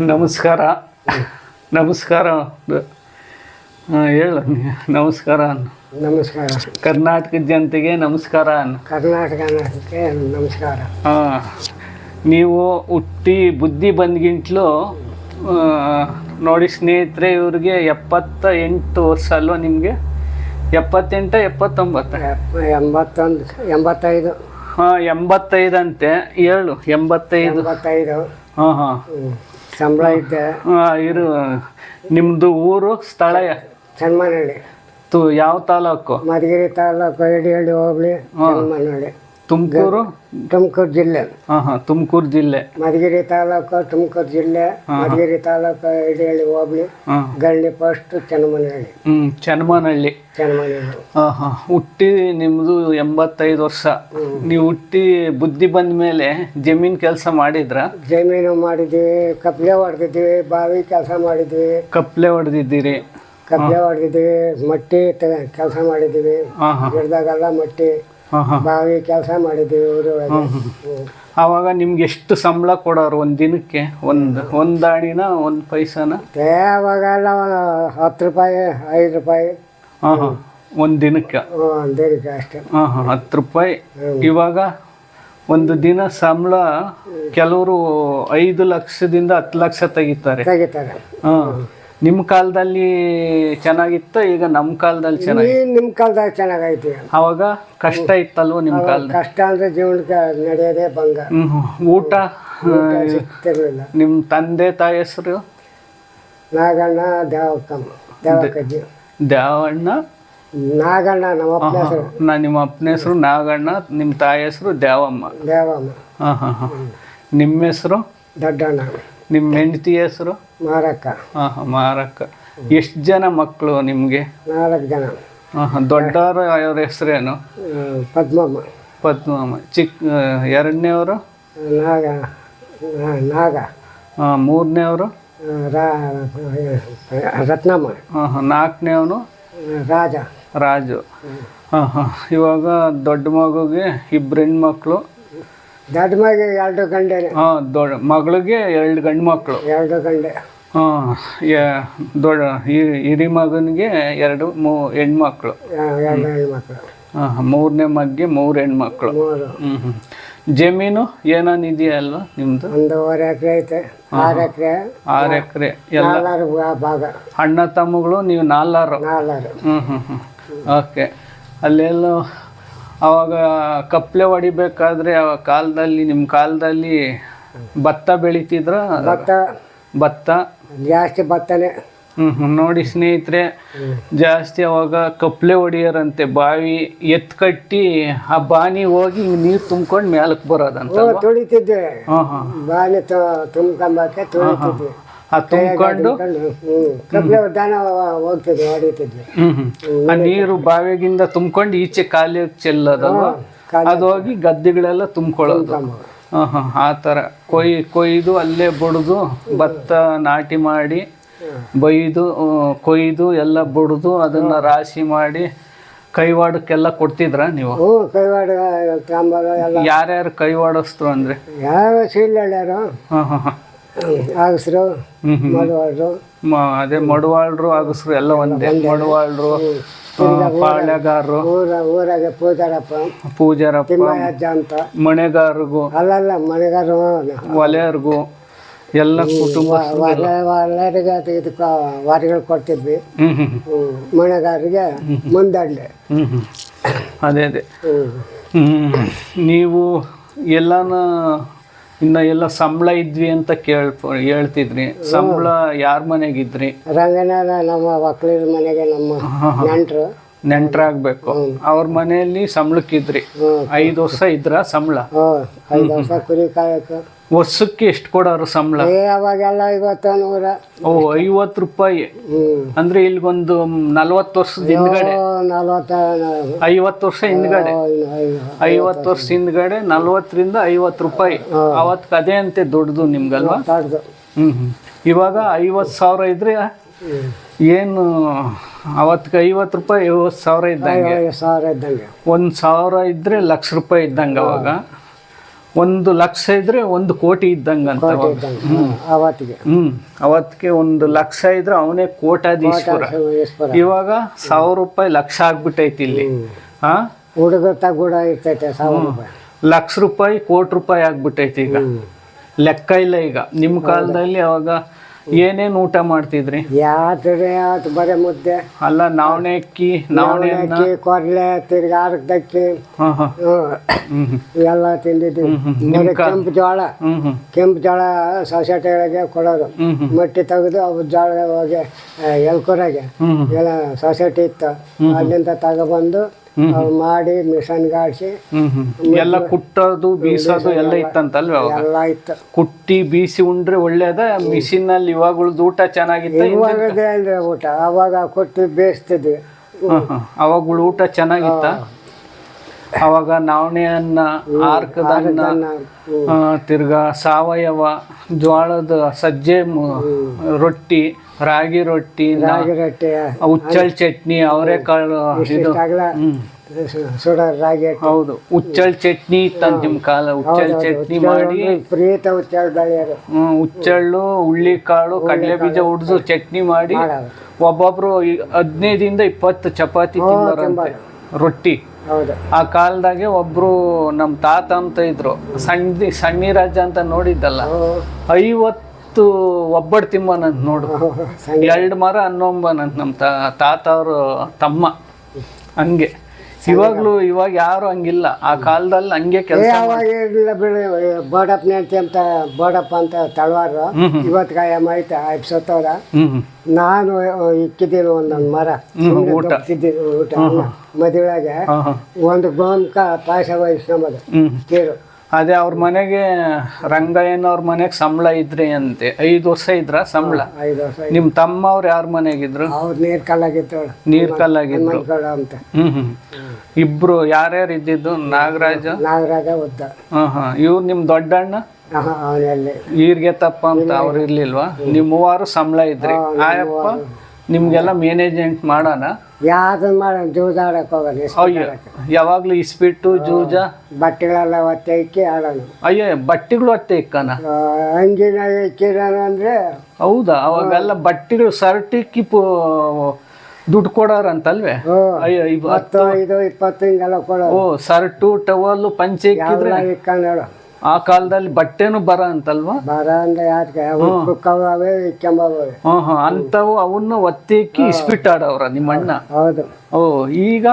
ನಮಸ್ಕಾರ. ನಮಸ್ಕಾರ. ಹೇಳು. ನಮಸ್ಕಾರ. ಅನ್ನು ನಮಸ್ಕಾರ. ಕರ್ನಾಟಕದ ಜನತೆಗೆ ನಮಸ್ಕಾರ. ಕರ್ನಾಟಕ ನಮಸ್ಕಾರ. ಹಾಂ ನೀವು ಹುಟ್ಟಿ ಬುದ್ಧಿ ಬಂದ್ಗಿಂಟ್ಲು ನೋಡಿ ಸ್ನೇಹಿತರೆ ಇವ್ರಿಗೆ ಎಪ್ಪತ್ತ ಎಂಟು ವರ್ಷ ಅಲ್ವಾ ನಿಮಗೆ? ಎಪ್ಪತ್ತೆಂಟ ಎಪ್ಪತ್ತೊಂಬತ್ತು? ಎಪ್ಪ- ಎಂಬತ್ತೊಂದು ಎಂಬತ್ತೈದು. ಹಾಂ ಎಂಬತ್ತೈದಂತೆ. ಹೇಳು ಎಂಬತ್ತೈದು. ಎಂಬತ್ತೈದು. ಹಾಂ ಹಾಂ. ಸಂಬಳ ಐತೆ ಇರು. ನಿಮ್ಮದು ಊರು ಸ್ಥಳ ಚನ್ಮನಹಳ್ಳಿ ತು ಯಾವ ತಾಲೂಕು? ಮಧುಗಿರಿ ತಾಲೂಕು ಹಿಡಿಹಳ್ಳಿ ಹೋಬಳಿ ಚನ್ಮನಹಳ್ಳಿ ತುಮಕೂರು? ತುಮಕೂರು ಜಿಲ್ಲೆ. ಹಾಂ ಹಾಂ ತುಮಕೂರು ಜಿಲ್ಲೆ. ಮಧುಗಿರಿ ತಾಲೂಕು ತುಮಕೂರು ಜಿಲ್ಲೆ ಮಧುಗಿರಿ ತಾಲೂಕು ಇಡಿಹಳ್ಳಿ ಹೋಬಳಿ ಗಳ್ಳಿ ಪೋಸ್ಟ್ ಚನ್ನಮನಹಳ್ಳಿ. ಹ್ಞೂ ಚನ್ನಮನಹಳ್ಳಿ. ಚನ್ನಮನಹಳ್ಳಿ. ಹಾಂ ಹಾಂ. ಹುಟ್ಟಿ ನಿಮ್ಮದು ಎಂಬತ್ತೈದು ವರ್ಷ. ನೀವು ಹುಟ್ಟಿ ಬುದ್ಧಿ ಬಂದ ಮೇಲೆ ಜಮೀನು ಕೆಲಸ ಮಾಡಿದ್ರ? ಜಮೀನು ಮಾಡಿದ್ವಿ ಕಪ್ಲೆ ಹೊಡೆದಿದ್ವಿ ಬಾವಿ ಕೆಲಸ ಮಾಡಿದ್ವಿ. ಕಪ್ಲೆ ಹೊಡೆದಿದ್ದೀರಿ. ಕಪ್ಲೆ ಹೊಡೆದಿದ್ವಿ ಮಟ್ಟಿ ಕೆಲಸ ಮಾಡಿದ್ವಿ. ಗಿಡದಾಗೆಲ್ಲ ಮಟ್ಟಿ. ಬಾವಿ ಕೆಲಸ ಮಾಡಿದ್ದೀವಿ ಊರೊಳಗೆ ಆವಾಗ ನಿಮ್ಗೆ ಎಷ್ಟು ಸಂಬಳ ಕೊಡೋರು ಒಂದು ದಿನಕ್ಕೆ? ಒಂದು ಒಂದು ದಾಣಿನ ಒಂದು ಪೈಸಾನ? ಅವಾಗೆಲ್ಲ ಒಂದು ಹತ್ತು ರೂಪಾಯಿ ಐದು ರೂಪಾಯಿ. ಹಾಂ ಹಾಂ. ಒಂದು ದಿನಕ್ಕೆ? ದಿನಕ್ಕೆ ಅಷ್ಟೇ. ಹಾಂ ಹಾಂ ಹತ್ತು ರೂಪಾಯಿ. ಇವಾಗ ಒಂದು ದಿನ ಸಂಬಳ ಕೆಲವರು ಐದು ಲಕ್ಷದಿಂದ ಹತ್ತು ಲಕ್ಷ ತೆಗಿತಾರೆ. ತೆಗಿತಾರೆ. ಹಾಂ. ನಿಮ್ಮ ಕಾಲದಲ್ಲಿ ಚೆನ್ನಾಗಿತ್ತು ಈಗ ನಮ್ಮ ಕಾಲದಲ್ಲಿ ಚೆನ್ನಾಗಿ ಈ ನಿಮ್ಮ ಕಾಲದಾಗ ಚೆನ್ನಾಗೈತಿ ಅವಾಗ ಕಷ್ಟ ಇತ್ತಲ್ವ ನಿಮ್ಮ ಕಾಲದಲ್ಲಿ? ಕಷ್ಟ ಅಂದ್ರೆ ಜೀವನಕ್ಕೆ ನಡೆಯೋದೇ ಭಂಗ. ಹ್ಮ್. ಊಟ ಸಿಗ್ತಿರ್ಲಿಲ್ಲ. ನಿಮ್ಮ ತಂದೆ ತಾಯಿ ಹೆಸರು? ನಾಗಣ್ಣ ದೇವಕ್ಕಮ್ಮ ದೇವಕ್ಕಜ್ಜಿ ದೇವಣ್ಣ? ನಾಗಣ್ಣ ನಮ್ಮ ಅಪ್ಪನ ಹೆಸರು. ನಾ ನಿಮ್ಮ ಅಪ್ಪನ ಹೆಸರು ನಾಗಣ್ಣ ನಿಮ್ಮ ತಾಯಿ ಹೆಸರು ದೇವಮ್ಮ. ದೇವಮ್ಮ. ಹಾಂ ಹಾಂ ಹಾಂ ನಿಮ್ಮ ಹೆಸರು? ದೊಡ್ಡಣ್ಣ. ನಿಮ್ಮ ಹೆಂಡತಿ ಹೆಸರು? ಮಾರಕ್ಕ. ಹಾಂ ಹಾಂ ಮಾರಕ್ಕ. ಎಷ್ಟು ಜನ ಮಕ್ಕಳು ನಿಮಗೆ? ನಾಲ್ಕು ಜನ. ಹಾಂ ಹಾಂ ದೊಡ್ಡವರು ಅವ್ರ ಹೆಸರೇನು? ಹ್ಮ್, ಪದ್ಮಮ್ಮ. ಪದ್ಮಮ್ಮ. ಚಿಕ್ಕ ಎರಡನೇವರು? ನಾಗ ನಾ- ನಾಗ. ಹಾಂ ಮೂರನೇವರು? ರಾ ರತ್ನಮ್ಮ. ಹಾಂ ಹಾಂ ನಾಲ್ಕನೇವನು ರಾಜ. ರಾಜು. ಹಾಂ ಹಾಂ. ಇವಾಗ ದೊಡ್ಡ ಮಗುಗೆ ಇಬ್ಬರು ಹೆಣ್ಮಕ್ಳು. ದೊಡ್ಡ ಮಗ ಎರಡು ಗಂಡೆ ಹಾಂ ದೊಡ್ಡ ಮಗಳಿಗೆ ಎರಡು ಗಂಡು ಮಕ್ಕಳು. ಎರಡು ಗಂಡೆ. ಹಾಂ ದೊಡ್ಡ ಹಿರಿ ಮಗನಿಗೆ ಎರಡು ಮೂ ಹೆಣ್ಮಕ್ಳು ಆ, ಎರಡು ಹೆಣ್ಮಕ್ಳು ಹಾಂ ಮೂರನೇ ಮಗ್ಗೆ ಮೂರು ಹೆಣ್ಮಕ್ಳು ಹ್ಞೂ ಹ್ಞೂ ಜಮೀನು ಏನಾನ ಇದೆಯಲ್ವ ನಿಮ್ಮದು ಒಂದೂವರೆ ಎಕರೆ ಐತೆ. ಆರು ಎಕರೆ. ಆರು ಎಕರೆ ಎಲ್ಲ. ಭಾಗ. ಅಣ್ಣ ತಮ್ಮಗಳು ನೀವು ನಾಲ್ವರು ನಾಲ್ಕು ಹ್ಞೂ ಹ್ಞೂ ಹ್ಞೂ ಓಕೆ. ಅಲ್ಲೆಲ್ಲೋ ಅವಾಗ ಕಪ್ಲೆ ಹೊಡಿಬೇಕಾದ್ರೆ ಆ ಕಾಲದಲ್ಲಿ ನಿಮ್ಮ ಕಾಲದಲ್ಲಿ ಭತ್ತ ಬೆಳಿತಿದ್ರ? ಭತ್ತ. ಭತ್ತ. ಜಾಸ್ತಿ ಭತ್ತನೇ. ಹ್ಞೂ ನೋಡಿ ಸ್ನೇಹಿತರೆ ಜಾಸ್ತಿ ಅವಾಗ ಕಪ್ಲೆ ಹೊಡಿಯೋರಂತೆ. ಬಾವಿ ಎತ್ ಕಟ್ಟಿ ಆ ಬಾನಿ ಹೋಗಿ ನೀರು ತುಂಬ್ಕೊಂಡು ಮೇಲಕ್ಕೆ ಬರೋದಂತ ತುಳಿತಿದ್ದೆ. ತುಳಿತಿದ್ವಿ ಹಾಂ ಹಾಂ ಬಾವಿ ತುಂಬ್ಕೊಂಬಕ್ಕೆ ತುಳಿತಿದ್ದೆ. ತುಂಬ್ಕೊಂಡು ಕಬ್ಲೆ ದನ ಹೋಗ್ತಿದ್ವಿ ಹೊಡಿತಿದ್ವಿ ಆ ನೀರು ಬಾವಿಗಿಂದ ತುಂಬ್ಕೊಂಡು ಈಚೆ ಖಾಲಿ ಚೆಲ್ಲದ ಅದು ಹೋಗಿ ಗದ್ದೆಗಳೆಲ್ಲ ತುಂಬಿಕೊಳ್ಳೋದು. ಆ ಥರ ಕೊಯ್ ಕೊಯ್ದು ಅಲ್ಲೇ ಬಡಿದು ಭತ್ತ ನಾಟಿ ಮಾಡಿ ಬೈದು ಕೊಯ್ದು ಎಲ್ಲ ಬಡಿದು ಅದನ್ನ ರಾಶಿ ಮಾಡಿ ಕೈವಾಡಕ್ಕೆಲ್ಲ ಕೊಡ್ತಿದ್ರ ನೀವು? ಕೈವಾಡ ಯಾರ್ಯಾರು ಕೈವಾಡಿಸ್ತು ಅಂದ್ರೆ? ಯಾವ ಹಾಂ ಆಗಸ್ರು ಹ್ಮ್ ಹ್ಮ್. ಮ- ಅದೇ ಮಡವಾಳರು ಆಗಸ್ರು ಎಲ್ಲ ಒಂದೇ. ಮಡವಾಳ್ರು ಪಾಳ್ಯಗಾರರು. ಊರ ಊರಾಗೆ ಪೂಜಾರಪ್ಪ. ಪೂಜಾರಪ್ಪ. ತಿಮ್ಮಯ್ಯಜ್ಜ ಅಂತ. ಮಣೆಗಾರರಿಗೂ ಅಲ್ಲಲ್ಲ ಮನೆಗಾರು ಒಲೆಯರ್ಗೂ. ಎಲ್ಲ ಕುಟುಂಬ ಎಲ್ಲರಿಗೆ ಇದಕ್ಕೆ ವಾರಿಗಳು ಕೊಡ್ತಿದ್ವಿ. ಮನೆಗಾರರಿಗೆ ಮುಂದಾಡ್ಲಿ ಅದೇ ಅದೇ. ನೀವು ಎಲ್ಲಾನ ಇನ್ನ ಎಲ್ಲ ಸಂಬಳ ಇದ್ವಿ ಅಂತ ಕೇಳ್ ಹೇಳ್ತಿದ್ರಿ. ಸಂಬಳ ಯಾರ ಮನೆಗಿದ್ರಿ? ರಂಗನಾಥ ನಮ್ಮ ಒಕ್ಕಲಿರ ಮನೆಗೆ ನಮ್ಮ ನೆಂಟರು. ನೆಂಟ್ರಾಗ್ಬೇಕು. ಅವ್ರ ಮನೆಯಲ್ಲಿ ಸಂಬಳಕ್ಕಿದ್ರಿ. ಐದು ವರ್ಷ ಇದ್ರ ಸಂಬಳ. ಐದು ವರ್ಷ ಕುರಿ ಕಾಯಕ್ಕೆ ವರ್ಷಕ್ಕೆ ಎಷ್ಟು ಕೊಡೋರು ಸಂಬಳ? ಏ ಅವಾಗೆಲ್ಲ ನೂರ. ಓ ಐವತ್ತು ರೂಪಾಯಿ. ಅಂದ್ರೆ ಇಲ್ಗೊಂದು ನಲ್ವತ್ತು ವರ್ಷದ ಹಿಂದ್ಗಡೆ. ನಲ್ವತ್ತ ಐವತ್ತು ವರ್ಷ ಹಿಂದ್ಗಡೆ. ಐವತ್ತು ವರ್ಷ ಹಿಂದ್ಗಡೆ ನಲ್ವತ್ತರಿಂದ ಐವತ್ತು ರೂಪಾಯಿ. ಅವತ್ತು ಅದೇ ಅಂತೆ ದೊಡ್ಡದು ನಿಮ್ಗಲ್ವಾ? ಹ್ಮ್ ಹ್ಮ್. ಇವಾಗ ಐವತ್ತು ಸಾವಿರ ಇದ್ರೆ ಏನು ಅವತ್ತಿಗೆ ಐವತ್ತು ರೂಪಾಯಿ ಐವತ್ತು ಸಾವಿರ ಇದ್ದಂಗೆ. ಸಾವಿರ ಇದ್ದಂಗೆ. ಒಂದು ಸಾವಿರ ಇದ್ರೆ ಲಕ್ಷ ರೂಪಾಯಿ ಇದ್ದಂಗೆ ಅವಾಗ. ಒಂದು ಲಕ್ಷ ಇದ್ರೆ ಒಂದು ಕೋಟಿ ಇದ್ದಂಗಂತ ಅಂತ ಇದ್ದಂಗೆ. ಅವತ್ತಿಗೆ. ಹ್ಮ್. ಅವತ್ತಿಗೆ ಒಂದು ಲಕ್ಷ ಇದ್ರೆ ಅವನೇ ಕೋಟಾಧೀಶ್ವರ. ಈಶ್ವರ ಇವಾಗ ಸಾವಿರ ರೂಪಾಯಿ ಲಕ್ಷ ಆಗ್ಬಿಟ್ಟೈತಿ ಇಲ್ಲಿ. ಹಾ ಇರ್ತೈತೆ ಸಾವಿರ ರೂಪಾಯಿ. ಲಕ್ಷ ರೂಪಾಯಿ ಕೋಟಿ ರೂಪಾಯಿ ಆಗ್ಬಿಟ್ಟೈತಿ ಈಗ. ಲೆಕ್ಕ ಇಲ್ಲ ಈಗ. ನಿಮ್ಮ ಕಾಲದಲ್ಲಿ ಅವಾಗ ಏನೇನ್ ಊಟ ಮಾಡ್ತಿದ್ರಿ? ಬರೀ ಮುದ್ದೆ. ಅಲ್ಲ ನಾವಣೆ ಅಕ್ಕಿ ನಾವಣೆ ಅಕ್ಕಿ ಕೊರ್ಲೆ ತಿರ್ಗಿ ಎಲ್ಲ ತಿಂದಿದ್ವಿ ಕೆಂಪು ಜೋಳ. ಕೆಂಪು ಜೋಳ ಸೊಸೈಟಿಗಳಿಗೆ ಕೊಡೋದು. ಮಟ್ಟಿ ತೆಗೆದು ಅವು ಜೋಳ ಹೋಗಿ ಎಲ್ಕೂರಾಗೆ ಎಲ್ಲ ಸೊಸೈಟಿ ಇತ್ತು. ಅಲ್ಲಿಂದ ತಗೊಬಂದು ಮಾಡಿ ಮಿಷನ್ ಗಾಡಿಸಿ ಹ್ಮ್. ಹ್ಮ್ ಎಲ್ಲ ಕುಟ್ಟೋದು ಬೀಸೋದು ಎಲ್ಲ ಇತ್ತಂತಲ್ವ ಎಲ್ಲ ಇತ್ತು. ಕುಟ್ಟಿ ಬೀಸಿ ಉಂಡ್ರೆ ಒಳ್ಳೇದ? ಮಿಷಿನ್ ಅಲ್ಲಿ ಇವಾಗ ಉಳ್ದು ಊಟ ಚೆನ್ನಾಗಿತ್ತು ಇವಾಗದೇ ಅಂದ್ರೆ ಊಟ. ಅವಾಗ ಕೊಟ್ಟು ಬೇಯಿಸ್ತಿದ್ವಿ. ಅವಾಗ ಉಳ್ ಊಟ ಚೆನ್ನಾಗಿತ್ತ? ಅವಾಗ ನವಣೆಯನ್ನ ಆರ್ಕದನ್ನ ತಿರ್ಗ ಸಾವಯವ ಜೋಳದ ಸಜ್ಜೆ ರೊಟ್ಟಿ ರಾಗಿ ರೊಟ್ಟಿ ಉಚ್ಚಲ್ ರಾಗಿ ರೊಟ್ಟಿ ಉಚ್ಚಳ್ ಚಟ್ನಿ ಅವರೆಕಾಳು ಇದು. ರಾಗಿ ಹೌದು. ಉಚ್ಚಳ್ ಚಟ್ನಿ ಇತ್ತಂತ ನಿಮ್ ಕಾಲ. ಉಚ್ಚಳ್ ಚಟ್ನಿ ಮಾಡಿ ಪ್ರೀತ ಉಚ್ಚಾರ ಬೆಳೆಯೋರು ಹ್ಮ್, ಉಚ್ಚಳ್ಳು ಹುಳ್ಳಿಕಾಳು ಕಡಲೆ ಬೀಜ ಉಡ್ದು ಚಟ್ನಿ ಮಾಡಿ ಒಬ್ಬೊಬ್ರು ಹದಿನೈದಿಂದ ಇಪ್ಪತ್ತು ಚಪಾತಿ ತಿನ್ನೋರಂತೆ ರೊಟ್ಟಿ. ಆ ಕಾಲದಾಗೆ ಒಬ್ರು ನಮ್ಮ ತಾತ ಅಂತ ಇದ್ರು. ಸಣ್ಣ ಸಣ್ಣಿರಾಜ ಅಂತ ನೋಡಿದ್ದಲ್ಲ. ಐವತ್ತು ಒಬ್ಬಡ್ ತಿಮ್ಮನಂತ ನೋಡು. ಸಣ್ಣ ಎರಡು ಮರ ಹನ್ನೊಂಬನಂತ ನಮ್ಮ ತಾ ತಾತ ಅವರು ತಮ್ಮ. ಹಂಗೆ. ಇವಾಗ್ಲೂ ಇವಾಗ ಯಾರು ಹಂಗಿಲ್ಲ. ಆ ಕಾಲದಲ್ಲಿ ಹಂಗೆ ಕೆಲಸ ಅವಾಗ ಇಲ್ಲ ಬಿಡಿ ಬೋಡಪ್ಪ ನೆಂಟಿ ಅಂತ ಬೋಡಪ್ಪ ಅಂತ ತಳವಾರು. ಇವತ್ತು ಕಾಯಮ್ಮ ಐತೆ ಐದು ನಾನು ಇಕ್ಕಿದ್ದೀನಿ ಒಂದೊಂದು ಮರ. ಸುಮ್ನೆ ಊಟ. ಮದುವೆಗೆ ಒಂದು ಗೋಮಕ ಪಾಯಸ ವಹಿಸ್ಕೊಂಬದು ಅದೇ ಅವ್ರ ಮನೆಗೆ ರಂಗಯ್ಯನ ಅವ್ರ ಮನೆಗೆ ಸಂಬಳ ಇದ್ರಿ ಅಂತೆ. ಐದು ವರ್ಷ ಇದ್ರ ಸಂಬಳ? ಐದು ವರ್ಷ ನಿಮ್ ತಮ್ಮ ಅವ್ರು ಯಾರ ಮನೆಗಿದ್ರು? ಅವ್ರು ನೀರು ಕಲ್ಲಾಗಿತ್ತು. ನೀರ್ ಕಲ್ಲಾಗಿದ್ರು. ಅಂತ. ಹ್ಮ್ ಹ್ಮ್. ಇಬ್ರು ಯಾರ್ಯಾರು ಇದ್ದಿದ್ದು? ನಾಗರಾಜ? ನಾಗರಾಜ ಉದ್ದ. ಹಾ ಹಾ. ಇವ್ರು ನಿಮ್ ದೊಡ್ಡಣ್ಣ? ಈರ್ಗೆ ತಪ್ಪ ಅಂತ ಅವ್ರು ಇರ್ಲಿಲ್ವಾ? ನಿಮ್ ಮೂವರು ಸಂಬಳ ಇದ್ರಿ. ಆಯಪ್ಪ? ನಿಮ್ಗೆಲ್ಲ ಮ್ಯಾನೇಜ್ಮೆಂಟ್ ಮಾಡೋಣ? ಯಾವ್ದನ್ ಮಾಡೋಣ ಜೂಜ ಆಡಕ್ ಹೋಗೋಣ ಅಯ್ಯೋ ಯಾವಾಗ್ಲೂ ಇಸ್ಪಿಟ್ಟು ಜೂಜ? ಬಟ್ಟೆಗಳೆಲ್ಲ ಒತ್ತೆ ಇಕ್ಕಿ ಆಡೋಣ ಅಯ್ಯೋ ಬಟ್ಟೆಗಳು ಒತ್ತೆ ಇಕ್ಕನ? ಆ, ಅಂಗಿನ ಅಂದ್ರೆ ಹೌದಾ? ಅವಾಗೆಲ್ಲ ಬಟ್ಟೆಗಳು ಸರ್ಟಿಕ್ಕಿ ದುಡ್ಡು ಕೊಡೋರಂತಲ್ವೇ? ಅಂತಲ್ವೇ ಅಯ್ಯೋ ಇವತ್ತು ಹತ್ತು ಐದು ಇಪ್ಪತ್ತು ಹಿಂಗೆಲ್ಲ ಕೊಡೋ ಓ ಸರ್ಟು ಟವಲ್ಲು ಪಂಚೆ ಇಕ್ಕಿದ್ರೆ? ಇಕ್ಕೊಂಡು ಆ ಕಾಲದಲ್ಲಿ ಬಟ್ಟೆನು ಬರ ಅಂತಲ್ವಾ? ಬರ ಅಂದ್ರೆ ಯಾಕೆ ಹ್ಮ್. ಹ್ಮ್ ಅಂತವು ಅವನ್ನ ಒತ್ತಿ ಇಕ್ಕಿ ಇಸ್ಬಿಟ್ಟಾಡವ್ರ ನಿಮ್ಮ ಅಣ್ಣ ಹೌದು. ಓ ಈಗ?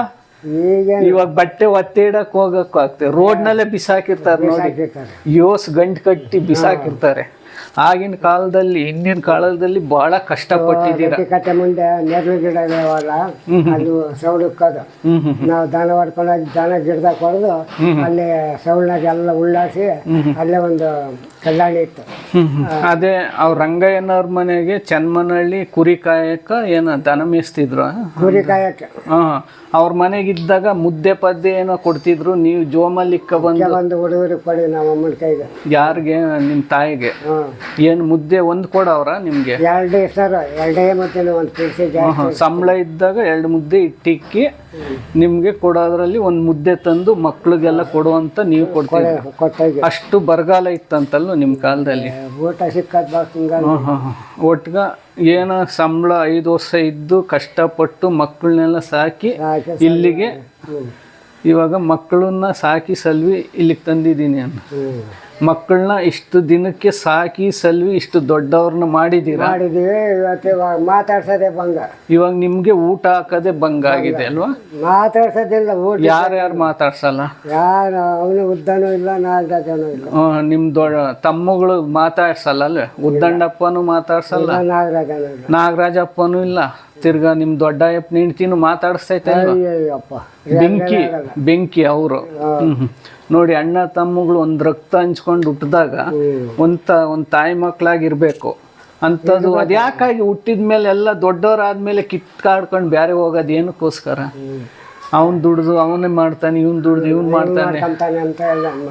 ಈಗ ಇವಾಗ ಬಟ್ಟೆ ಒತ್ತೆ ಇಡಕ್ ಹೋಗಕ್ಕೂ ಆಗ್ತದೆ ರೋಡ್ನಲ್ಲೇ ಬಿಸಾಕಿರ್ತಾರೆ ನೋಡಿ. ಯೋಸ್ ಗಂಟ್ ಕಟ್ಟಿ ಬಿಸಾಕಿರ್ತಾರೆ. ಆಗಿನ ಕಾಲದಲ್ಲಿ ಹಿಂದಿನ ಕಾಲದಲ್ಲಿ ಬಹಳ ಕಷ್ಟಪಟ್ಟಿದ್ದೀರ? ಕಟ್ಟೆ ಮುಂದೆ ನೆರಳು ಗಿಡ ಇದಾವಲ್ಲ ಅದು ಸೌಳಕ್ಕದು ನಾವು ದಾನ ಹೊಡ್ಕೊಂಡೋಗಿ ದನ ಗಿಡದಾಗ ಹೊಡೆದು ಅಲ್ಲಿ ಸೌಳ್ನಾಗ ಎಲ್ಲ ಉಳ್ಳಾಸಿ ಅಲ್ಲೇ ಒಂದು ಕಲ್ಯಾಣಿ ಇತ್ತು. ಅದೇ ಅವ್ರ ರಂಗಯ್ಯನವ್ರ ಮನೆಗೆ ಚನ್ಮನಹಳ್ಳಿ ಕುರಿ ಕಾಯಕ ಏನ ದನ ಮೇಯಿಸ್ತಿದ್ರು? ಕುರಿ ಕಾಯಕ ಹಾ. ಅವ್ರ ಮನೆಗಿದ್ದಾಗ ಮುದ್ದೆ ಪದ್ದೆ ಏನೋ ಕೊಡ್ತಿದ್ರು ನೀವು ಜೋಮಲ್ಲಿಕ್ಕ ಬಂದು ಒಂದು ಹುಡುಗರಿಗೆ ಕೊಡಿ ನಮ್ಮ ಅಮ್ಮನ ಕೈಗೆ. ಯಾರಿಗೆ? ನಿಮ್ಮ ತಾಯಿಗೆ? ಏನ್ ಮುದ್ದೆ ಒಂದ್ ಕೊಡವ್ರ ನಿಮಗೆ? ಎರಡೇ ಸರ್ ಎರಡೇ ಮತ್ತೆ ಒಂದು. ಸಂಬಳ ಇದ್ದಾಗ ಎರಡು ಮುದ್ದೆ ಇಟ್ಟಿಕ್ಕಿ ನಿಮಗೆ ಕೊಡೋದ್ರಲ್ಲಿ ಒಂದು ಮುದ್ದೆ ತಂದು ಮಕ್ಳಿಗೆಲ್ಲ ಕೊಡುವಂತ ನೀವು ಕೊಡ್ತೀರಿ. ಅಷ್ಟು ಬರಗಾಲ ಇತ್ತಂತಲ್ಲ ನಿಮ್ಮ ಕಾಲದಲ್ಲಿ? ಊಟ ಸಿಕ್ಕದ. ಒಟ್ಗ ಏನ ಸಂಬಳ ಐದು ವರ್ಷ ಇದ್ದು ಕಷ್ಟಪಟ್ಟು ಮಕ್ಕಳನ್ನೆಲ್ಲ ಸಾಕಿ ಇಲ್ಲಿಗೆ ಇವಾಗ ಮಕ್ಕಳನ್ನ ಸಾಕಿ ಸಲ್ವಿ ಇಲ್ಲಿಗೆ ತಂದಿದ್ದೀನಿ ಹ್ಮ್. ಮಕ್ಕಳನ್ನ ಇಷ್ಟು ದಿನಕ್ಕೆ ಸಾಕಿ ಸಲ್ವಿ ಇಷ್ಟು ದೊಡ್ಡವ್ರನ್ನ ಮಾಡಿದ್ದೀರಾ ಮಾಡಿದೀವಿ ಇವತ್ತು ಇವಾಗ ಮಾತಾಡ್ಸೋದೇ ಭಂಗ. ಇವಾಗ ನಿಮ್ಗೆ ಊಟ ಹಾಕೋದೇ ಬಂಗ ಆಗಿದೆ ಅಲ್ವಾ? ಮಾತಾಡ್ಸೋದಿಲ್ಲ ಊಟ ಯಾರ್ಯಾರು ಮಾತಾಡ್ಸಲ್ಲ? ಯಾರು ಅವನು ಉದ್ದನೂ ಇಲ್ಲ ನಾಗರಾಜನೂ ಇಲ್ಲ. ನಿಮ್ ದೊಡ್ಡ ತಮ್ಮಗಳು ಮಾತಾಡ್ಸಲ್ಲ ಅಲ್ವೇ? ಉದ್ದಂಡಪ್ಪನು ಮಾತಾಡ್ಸಲ್ಲ? ನಾಗರಾಜನೂ ಇಲ್ಲ. ನಾಗರಾಜಪ್ಪನೂ ಇಲ್ಲ. ತಿರ್ಗಾ ನಿಮ್ ದೊಡ್ಡಯ್ಯಪ್ಪನ ಹೆಂಡ್ತಿನೂ ಮಾತಾಡಿಸ್ತೈತೆ ಅಲ್ವಾ? ಅಯ್ಯಪ್ಪ ಬೆಂಕಿ ಬೆಂಕಿ ಅವರು. ನೋಡಿ ಅಣ್ಣ ತಮ್ಮಗಳು ಒಂದು ರಕ್ತ ಹಂಚ್ಕೊಂಡು ಹುಟ್ಟಿದಾಗ ಒಂದ್ ಒಂದು ತಾಯಿ ಮಕ್ಕಳಾಗಿರ್ಬೇಕು ಅಂಥದ್ದು ಅದ್ಯಾಕಾಗಿ ಹುಟ್ಟಿದ ಮೇಲೆ ಎಲ್ಲ ದೊಡ್ಡವರಾದ್ಮೇಲೆ ಕಿತ್ಕಾಡ್ಕೊಂಡು ಬ್ಯಾರೆ ಹೋಗೋದು ಏನಕ್ಕೋಸ್ಕರ? ಅವನ್ ದುಡ್ದು ಅವನೇ ಮಾಡ್ತಾನೆ ಇವನ್ ದುಡ್ದು ಇವನ್ ಮಾಡ್ತಾನೆ.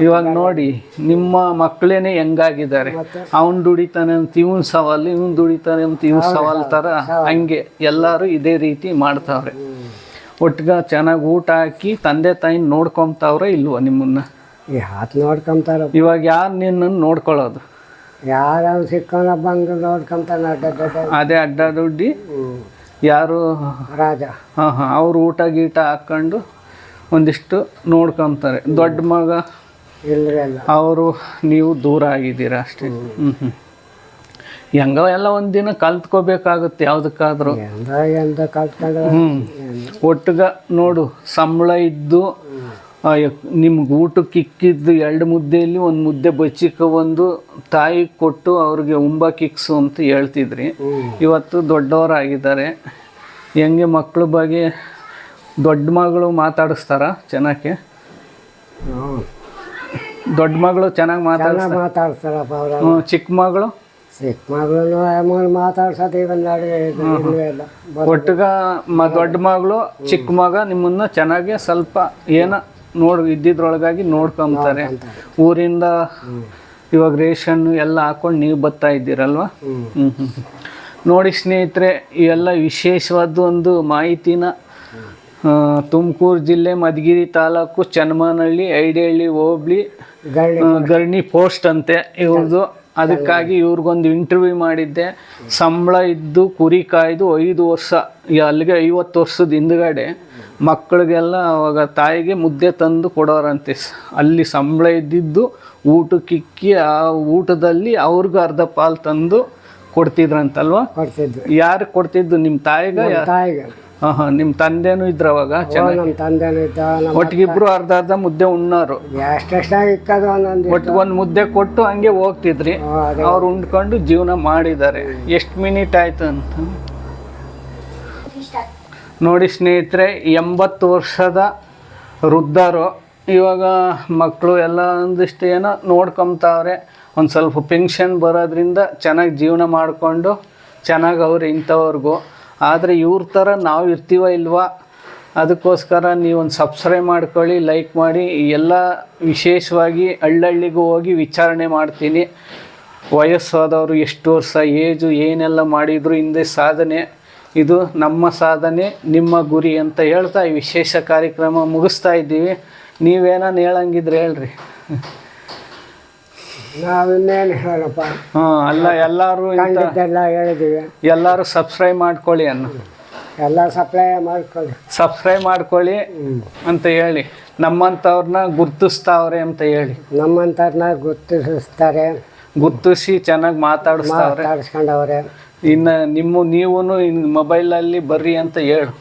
ಇವಾಗ ನೋಡಿ ನಿಮ್ಮ ಮಕ್ಕಳೇನೆ ಹೆಂಗಾಗಿದ್ದಾರೆ ಅವನ್ ದುಡಿತಾನೆ ಅಂತ ಇವನ್ ಸವಾಲು ಇವನ್ ದುಡಿತಾನೆ ಅಂತ ಇವನ್ ಸವಾಲ್ ತರ ಹಂಗೆ ಎಲ್ಲಾರು ಇದೇ ರೀತಿ ಮಾಡ್ತಾವ್ರೆ. ಒಟ್ಗ ಚೆನ್ನಾಗಿ ಊಟ ಹಾಕಿ ತಂದೆ ತಾಯಿ ನೋಡ್ಕೊಂತಾವ್ರೆ ಇಲ್ವ ನಿಮ್ಮನ್ನ? ಈ ಹಾತ್ ನೋಡ್ಕೊಂತಾರ. ಇವಾಗ ಯಾರು ನಿನ್ನನ್ನು ನೋಡ್ಕೊಳ್ಳೋದು? ಯಾರು ಸಿಕ್ಕನ ಬಂದು ನೋಡ್ಕೊಂತಾನ ಅಡ್ಡ ಅದೇ ಅಡ್ಡ ದುಡ್ಡಿ? ಯಾರು? ರಾಜ. ಹಾಂ ಹಾಂ ಅವ್ರು ಊಟ ಗೀಟ ಹಾಕ್ಕೊಂಡು ಒಂದಿಷ್ಟು ನೋಡ್ಕೊಂತಾರೆ. ದೊಡ್ಡ ಮಗ? ಇಲ್ಲ ಅವರು ನೀವು ದೂರ ಆಗಿದ್ದೀರಾ ಅಷ್ಟೇ? ಹ್ಞೂ ಹ್ಞೂ ಹೆಂಗೋ ಎಲ್ಲ ಒಂದಿನ ಕಲ್ತ್ಕೋಬೇಕಾಗುತ್ತೆ ಯಾವುದಕ್ಕಾದರೂ. ಎಂದ ಎಂದ ಕಲ್ತ್ಕೊಂಡ್ರೆ. ಹ್ಞೂ ಒಟ್ಟಿಗ ನೋಡು ಸಂಬಳ ಇದ್ದು ನಿಮ್ಗೆ ಊಟಕ್ಕೆ ಇಕ್ಕಿದ್ದು ಎರಡು ಮುದ್ದೆಯಲ್ಲಿ ಒಂದು ಮುದ್ದೆ ಬಚ್ಚಿಕ ಒಂದು ತಾಯಿ ಕೊಟ್ಟು ಅವ್ರಿಗೆ ಉಂಬಕ್ಕಿಕ್ಸು ಅಂತ ಹೇಳ್ತಿದ್ರಿ. ಇವತ್ತು ದೊಡ್ಡವರಾಗಿದ್ದಾರೆ. ಹೆಂಗೆ ಮಕ್ಕಳ ಬಗ್ಗೆ ದೊಡ್ಡ ಮಗಳು ಮಾತಾಡಿಸ್ತಾರ ಚೆನ್ನಾಗಿ? ದೊಡ್ಡ ಮಗಳು ಚೆನ್ನಾಗಿ ಮಾತಾಡ ಚಿಕ್ಕ ಮಗಳು? ಚಿಕ್ಕ ಮಗಳು ಮಾತಾಡ್ಸೋದು ಒಟ್ಟಿಗ ಮ ದೊಡ್ಡ ಮಗಳು ಚಿಕ್ಕ ಮಗ ನಿಮ್ಮನ್ನ ಚೆನ್ನಾಗಿ ಸ್ವಲ್ಪ ಏನ ನೋಡ್ ಇದ್ದಿದ್ರೊಳಗಾಗಿ ನೋಡ್ಕೊಂತಾರೆ. ಊರಿಂದ ಇವಾಗ ರೇಷನ್ ಎಲ್ಲ ಹಾಕೊಂಡು ನೀವು ಬರ್ತಾ ಇದ್ದೀರಲ್ವಾ? ಹ್ಮ್. ಹ್ಮ್ ಹ್ಮ್ ಹ್ಮ್. ನೋಡಿ ಸ್ನೇಹಿತರೆ ಇವೆಲ್ಲ ವಿಶೇಷವಾದ ಒಂದು ಮಾಹಿತಿನ ತುಮಕೂರು ಜಿಲ್ಲೆ ಮಧುಗಿರಿ ತಾಲೂಕು ಚನ್ಮನಹಳ್ಳಿ ಐಡಿಹಳ್ಳಿ ಹೋಬ್ಳಿ ಗಳ್ಳಿ ಗರ್ಣಿ ಪೋಸ್ಟ್ ಅಂತೆ ಇವ್ರದ್ದು ಅದಕ್ಕಾಗಿ ಇವ್ರಿಗೊಂದು ಇಂಟರ್ವ್ಯೂ ಮಾಡಿದ್ದೆ. ಸಂಬಳ ಇದ್ದು ಕುರಿ ಕಾಯ್ದು ಐದು ವರ್ಷ ಅಲ್ಲಿಗೆ ಐವತ್ತು ವರ್ಷದ ಹಿಂದ್ಗಡೆ ಮಕ್ಕಳಿಗೆಲ್ಲ ಅವಾಗ ತಾಯಿಗೆ ಮುದ್ದೆ ತಂದು ಕೊಡೋರಂತೆ. ಅಲ್ಲಿ ಸಂಬಳ ಇದ್ದಿದ್ದು ಊಟಕ್ಕಿಕ್ಕಿ ಆ ಊಟದಲ್ಲಿ ಅವ್ರಿಗೂ ಅರ್ಧ ಪಾಲು ತಂದು ಕೊಡ್ತಿದ್ರಂತಲ್ವಾ? ಯಾರು ಕೊಡ್ತಿದ್ದು? ನಿಮ್ಮ ತಾಯಿಗ? ತಾಯಿಗೆ. ಹಾಂ ಹಾಂ ನಿಮ್ಮ ತಂದೆನೂ ಇದ್ರ ಅವಾಗ ಚೆನ್ನಾಗಿ. ನಮ್ಮ ತಂದೆನೂ ಇದ್ದ ನಮ್ಮ ಒಟ್ಟಿಗಿಬ್ರು ಅರ್ಧ ಅರ್ಧ ಮುದ್ದೆ ಉಣ್ಣೋರು. ಎಷ್ಟೆಷ್ಟಾಗಿ ಇಕ್ಕದು ಒಂದೊಂದು ಒಟ್ಟು ಒಂದು ಮುದ್ದೆ ಕೊಟ್ಟು ಹಂಗೆ ಹೋಗ್ತಿದ್ರಿ. ಅದೇ. ಅವ್ರು ಉಂಡ್ಕೊಂಡು ಜೀವನ ಮಾಡಿದ್ದಾರೆ. ಎಷ್ಟು ಮಿನಿಟ್ ಆಯ್ತು ಅಂತ? ನೋಡಿ ಸ್ನೇಹಿತರೆ ಎಂಬತ್ತು ವರ್ಷದ ವೃದ್ಧರು ಇವಾಗ ಮಕ್ಕಳು ಎಲ್ಲ ಒಂದಿಷ್ಟು ಏನೋ ನೋಡ್ಕೊತಾವ್ರೆ. ಒಂದು ಸ್ವಲ್ಪ ಪೆನ್ಷನ್ ಬರೋದ್ರಿಂದ ಚೆನ್ನಾಗಿ ಜೀವನ ಮಾಡಿಕೊಂಡು ಚೆನ್ನಾಗಿ ಅವ್ರು ಇಂಥವ್ರಿಗೂ. ಆದರೆ ಇವ್ರ ಥರ ನಾವು ಇರ್ತೀವ ಇಲ್ವಾ, ಅದಕ್ಕೋಸ್ಕರ ನೀವೊಂದು ಸಬ್ಸ್ಕ್ರೈಬ್ ಮಾಡ್ಕೊಳ್ಳಿ ಲೈಕ್ ಮಾಡಿ ಎಲ್ಲ ವಿಶೇಷವಾಗಿ ಹಳ್ಳಹಳ್ಳಿಗೂ ಹೋಗಿ ವಿಚಾರಣೆ ಮಾಡ್ತೀನಿ. ವಯಸ್ಸಾದವರು ಎಷ್ಟು ವರ್ಷ, ಏಜು, ಏನೆಲ್ಲ ಮಾಡಿದ್ರು ಹಿಂದೆ ಸಾಧನೆ, ಇದು ನಮ್ಮ ಸಾಧನೆ, ನಿಮ್ಮ ಗುರಿ ಅಂತ ಹೇಳ್ತಾ ಈ ವಿಶೇಷ ಕಾರ್ಯಕ್ರಮ ಮುಗಿಸ್ತಾ ಇದ್ದೀವಿ. ನೀವೇನಾನು ಹೇಳಂಗಿದ್ರೆ ಹೇಳ್ರಿ. ನಾವು ಇನ್ನೇನು ಹೇಳಪ್ಪ ಹಾಂ ಅಲ್ಲ ಎಲ್ಲರೂ ಇಂಥ ಕಂಡಿದ್ದೆಲ್ಲ ಹೇಳಿದ್ದೀವಿ. ಎಲ್ಲರೂ ಸಬ್ಸ್ಕ್ರೈಬ್ ಮಾಡ್ಕೊಳ್ಳಿ ಅನ್ನು. ಎಲ್ಲ ಸಪ್ಲೈ ಮಾಡ್ಕೊಳ್ಳಿ. ಸಬ್ಸ್ಕ್ರೈಬ್ ಮಾಡ್ಕೊಳ್ಳಿ ಅಂತ ಹೇಳಿ. ನಮ್ಮಂಥವ್ರನ್ನ ಗುರ್ತಿಸ್ತಾವ್ರೆ ಅಂತ ಹೇಳಿ. ನಮ್ಮಂಥವ್ರನ್ನ ಗುರ್ತಿಸ್ತಾರೆ. ಗುರ್ತಿಸಿ ಚೆನ್ನಾಗಿ ಮಾತಾಡಿಸ್ತಾವ್ರೆ. ಮಾತಾಡಿಸ್ಕೊಂಡವ್ರೆ. ಇನ್ನು ನಿಮ್ಮ ನೀವು ಇನ್ನು ಮೊಬೈಲಲ್ಲಿ ಬರ್ರಿ ಅಂತ ಹೇಳು.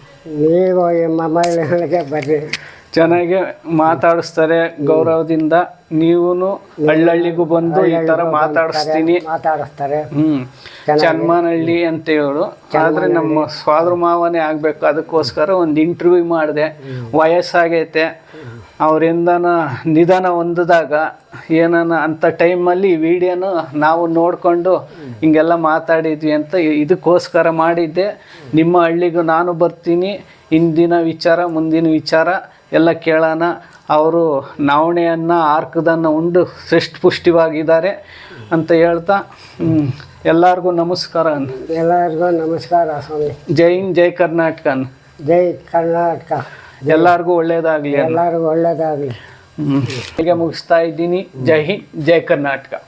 ನೀವು ಈ ಮೊಬೈಲ್ಗಳಿಗೆ ಬರ್ರಿ. ಚೆನ್ನಾಗಿ ಮಾತಾಡಿಸ್ತಾರೆ ಗೌರವದಿಂದ ನೀವು ಹಳ್ಳಹಳ್ಳಿಗೂ ಬಂದು ಈ ತರ ಮಾತಾಡಿಸ್ತೀನಿ. ಮಾತಾಡಿಸ್ತಾರೆ. ಹ್ಮ್. ಚನ್ಮಾನಹಳ್ಳಿ ಅಂತ ಹೇಳು ಆದ್ರೆ ನಮ್ಮ ಸ್ವಾದ್ರ ಮಾವನೇ ಆಗ್ಬೇಕು. ಅದಕ್ಕೋಸ್ಕರ ಒಂದು ಇಂಟರ್ವ್ಯೂ ಮಾಡಿದೆ. ವಯಸ್ಸಾಗೈತೆ. ಅವರಿಂದ ನಿಧನ ಹೊಂದಿದಾಗ ಏನನ ಅಂಥ ಟೈಮಲ್ಲಿ ಈ ವಿಡಿಯೋನ ನಾವು ನೋಡಿಕೊಂಡು ಹಿಂಗೆಲ್ಲ ಮಾತಾಡಿದ್ವಿ ಅಂತ ಇದಕ್ಕೋಸ್ಕರ ಮಾಡಿದ್ದೆ. ನಿಮ್ಮ ಹಳ್ಳಿಗೂ ನಾನು ಬರ್ತೀನಿ. ಇಂದಿನ ವಿಚಾರ ಮುಂದಿನ ವಿಚಾರ. ಎಲ್ಲ ಕೇಳೋಣ ಅವರು ನವಣೆಯನ್ನು ಆರ್ಕದನ್ನು ಉಂಡು ಸೃಷ್ಟಿ ಪುಷ್ಟಿವಾಗಿದ್ದಾರೆ ಅಂತ ಹೇಳ್ತಾ ಎಲ್ಲರಿಗೂ ನಮಸ್ಕಾರ. ಎಲ್ಲರಿಗೂ ನಮಸ್ಕಾರ ಸ್ವಾಮಿ. ಜೈ ಹಿಂದ್ ಜೈ ಕರ್ನಾಟಕ ಜೈ ಕರ್ನಾಟಕ. ಎಲ್ಲರಿಗೂ ಒಳ್ಳೆಯದಾಗಲಿ. ಎಲ್ಲರಿಗೂ ಒಳ್ಳೇದಾಗಲಿ. ಹ್ಮ್ ಹೀಗೆ ಮುಗಿಸ್ತಾ ಇದ್ದೀನಿ. ಜೈ ಹಿಂದ್ ಜೈ ಕರ್ನಾಟಕ.